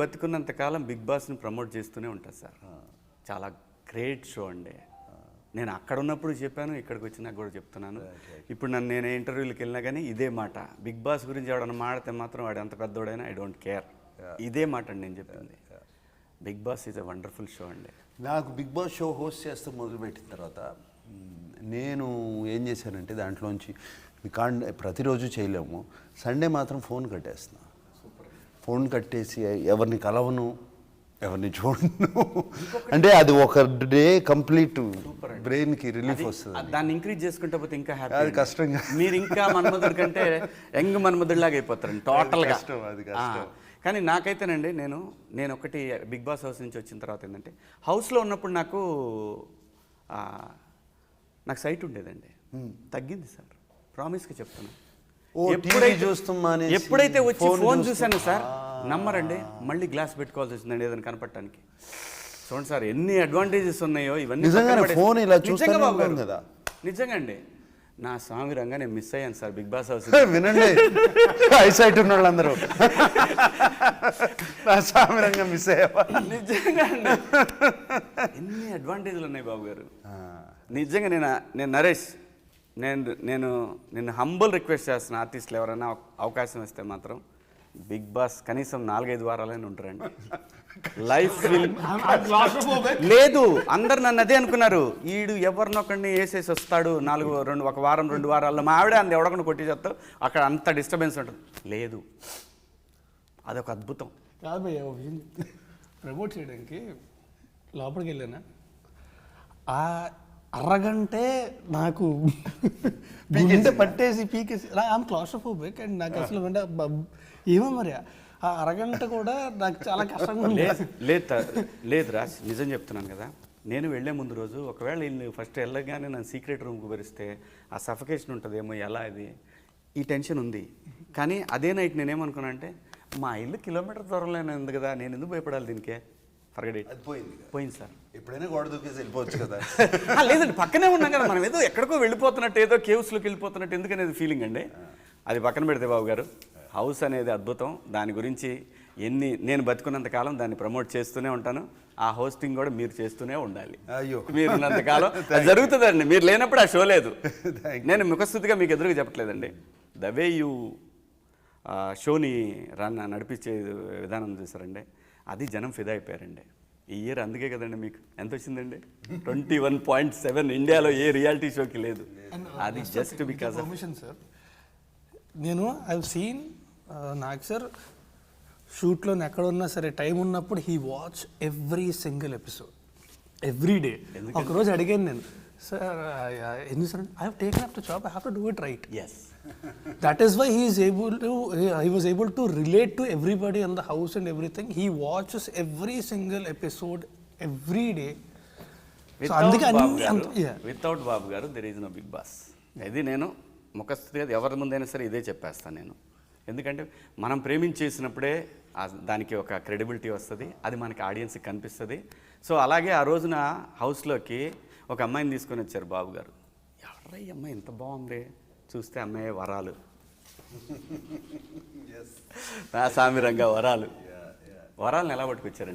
బతికున్నంత కాలం big బాస్ని promote చేస్తూనే ఉంటాను sir. చాలా గ్రేట్ షో అండి. నేను అక్కడ ఉన్నప్పుడు చెప్పాను ఇక్కడికి వచ్చినాక కూడా చెప్తున్నాను. ఇప్పుడు నన్ను నేను ఇంటర్వ్యూలకు వెళ్ళినా కానీ ఇదే మాట. బిగ్ బాస్ గురించి ఎవడన్నా మాడితే మాత్రం వాడు ఎంత పెద్దోడైనా ఐ డోంట్ కేర్. ఇదే మాట అండి నేను చెప్పింది. Bigg Boss is a wonderful show అండి. నాకు బిగ్ బాస్ షో హోస్ట్ చేస్తూ మొదలుపెట్టిన తర్వాత నేను ఏం చేశానంటే దాంట్లోంచి కాండ్ ప్రతిరోజు చేయలేము. సండే మాత్రం ఫోన్ కట్టేస్తున్నా. ఫోన్ కట్టేసి ఎవరిని కలవను ఎవరిని చూడను. అంటే అది ఒక డే కంప్లీట్ బ్రెయిన్కి రిలీఫ్ వస్తుంది. దాన్ని ఇంక్రీజ్ చేసుకుంటే పోతే ఇంకా హ్యాపీ అది కష్టంగా. మీరు ఇంకా మన్మధుడి కంటే యంగ్ మన్మధుడిలాగా అయిపోతారండి అది కష్టం. కానీ నాకైతేనండి నేను నేను ఒకటి బిగ్ బాస్ హౌస్ నుంచి వచ్చిన తర్వాత ఏంటంటే హౌస్లో ఉన్నప్పుడు నాకు నాకు సైట్ ఉండేదండి. తగ్గింది సార్. ప్రామిస్గా చెప్తున్నాను ఓ, TV చూస్తాం మానేసి ఎప్పుడైతే వచ్చి ఫోన్. చూశాను సార్ నమ్మరండి. మళ్ళీ గ్లాస్ పెట్టుకోవాల్సి వచ్చిందండి ఏదైనా కనపడటానికి. చూడండి సార్ ఎన్ని అడ్వాంటేజెస్ ఉన్నాయో ఇవన్నీ phone ఇలా కదా. నిజంగా అండి. నా స్వామి రంగా నేను మిస్ అయ్యాను సార్ బిగ్ బాస్ హౌస్. వినండి. ఐసైట్ ఉన్న వాళ్ళందరూ నా సామిరంగా మిస్ అయ్యావా? నిజంగా అండి. ఎన్ని అడ్వాంటేజ్లు ఉన్నాయి బాబు గారు. నిజంగా నేను నేను నరేష్ నేను నేను నేను హంబుల్ రిక్వెస్ట్ చేస్తున్నా ఆర్టిస్టులు ఎవరైనా అవ- అవకాశం ఇస్తే మాత్రం బిగ్ బాస్ కనీసం నాలుగైదు వారాలైనా ఉంటారండి. లైఫ్ లేదు అందరు నన్ను అదే అనుకున్నారు. ఈడు ఎవరినొకడిని వేసేసి వస్తాడు నాలుగు రెండు ఒక వారం రెండు వారాల్లో. మా ఆవిడ అంత ఎవడకుండా కొట్టి చేస్తావు అక్కడ అంత డిస్టర్బెన్స్ ఉంటుంది. లేదు. అదొక అద్భుతం. కాదు ప్రమోట్ చేయడానికి లోపలికి వెళ్ళానా? ఆ అరగంటే నాకు గుండె పట్టేసి పీకేసి ఆమె క్లాస్ట్రోఫోబిక్ అండ్ నాకు అసలు ఏమో మరి ఆ అరగంట కూడా నాకు చాలా కష్టంగా ఉంది. లేదు లేదు రాజ్ నిజం చెప్తున్నాను కదా. నేను వెళ్ళే ముందు రోజు ఒకవేళ వీళ్ళు ఫస్ట్ వెళ్ళగానే నన్ను సీక్రెట్ రూమ్కి భరిస్తే ఆ సఫకేషన్ ఉంటుందేమో ఎలా ఇది? ఈ టెన్షన్ ఉంది. కానీ అదే నైట్ నేనేమనుకున్నా అంటే మా ఇల్లు కిలోమీటర్ దూరంలోనే ఉంది కదా నేను ఎందుకు భయపడాలి దీనికే? ఫర్గడేట్ అది పోయింది పోయింది సార్. ఎప్పుడైనా గోడ దూకేసి వెళ్ళిపోవచ్చు కదా. లేదండి పక్కనే ఉన్నాం కదా మనం ఏదో ఎక్కడికో వెళ్ళిపోతున్నట్టు ఏదో కేవ్స్లోకి వెళ్ళిపోతున్నట్టు ఎందుకనేది ఫీలింగ్ అండి. అది పక్కన పెడితే బాబు గారు హౌస్ అనేది అద్భుతం. దాని గురించి ఎన్ని నేను బతుకున్నంత కాలం దాన్ని ప్రమోట్ చేస్తూనే ఉంటాను. ఆ హోస్టింగ్ కూడా మీరు చేస్తూనే ఉండాలి. అయ్యో. మీరు ఉన్నంతకాలం జరుగుతుందండి మీరు లేనప్పుడు ఆ షో లేదు. నేను ముఖస్థుతిగా మీకు ఎదురుగా చెప్పట్లేదండి. ద వే యూ షోని రన్ నడిపించే విధానం చూసారండి. అది జనం ఫిదా అయిపోయారండి. ఈ ఇయర్ అందుకే కదండి మీకు. ఎంత వచ్చిందండి ట్వంటీ వన్ పాయింట్ సెవెన్ ఇండియాలో ఏ రియాలిటీ షోకి లేదు. అది జస్ట్ బికాస్ పర్మిషన్ సార్ నేను ఐ సీన్ నాకు సార్ షూట్లో ఎక్కడ ఉన్నా సరే టైం ఉన్నప్పుడు he watch every single episode every day ఒకరోజు అడిగాను నేను సార్ ఎన్ని sir I have taken up to job I have to do it right yes that is why he is able to he was able to relate to everybody in the house and everything. He watches every single episode every day. So అందుకే బాబు అన్ని గారు అంత- yeah. Without Babu గారు there is no Bigg Boss ఇది నేను ముఖస్థితిగా ఎవరి ముందైనా సరే ఇదే చెప్పేస్తాను నేను. ఎందుకంటే మనం ప్రేమించేసినప్పుడే దానికి ఒక క్రెడిబిలిటీ వస్తుంది. అది మనకి ఆడియన్స్కి కనిపిస్తుంది. సో అలాగే ఆ రోజున హౌస్లోకి ఒక అమ్మాయిని తీసుకొని వచ్చారు బాబు గారు ఎవరా ఈ అమ్మాయి ఇంత బాగుంది? చూస్తే అమ్మాయి వరాలు. నా సామిరంగా వరాలు. వరాలను ఎలా పట్టుకొచ్చారండి?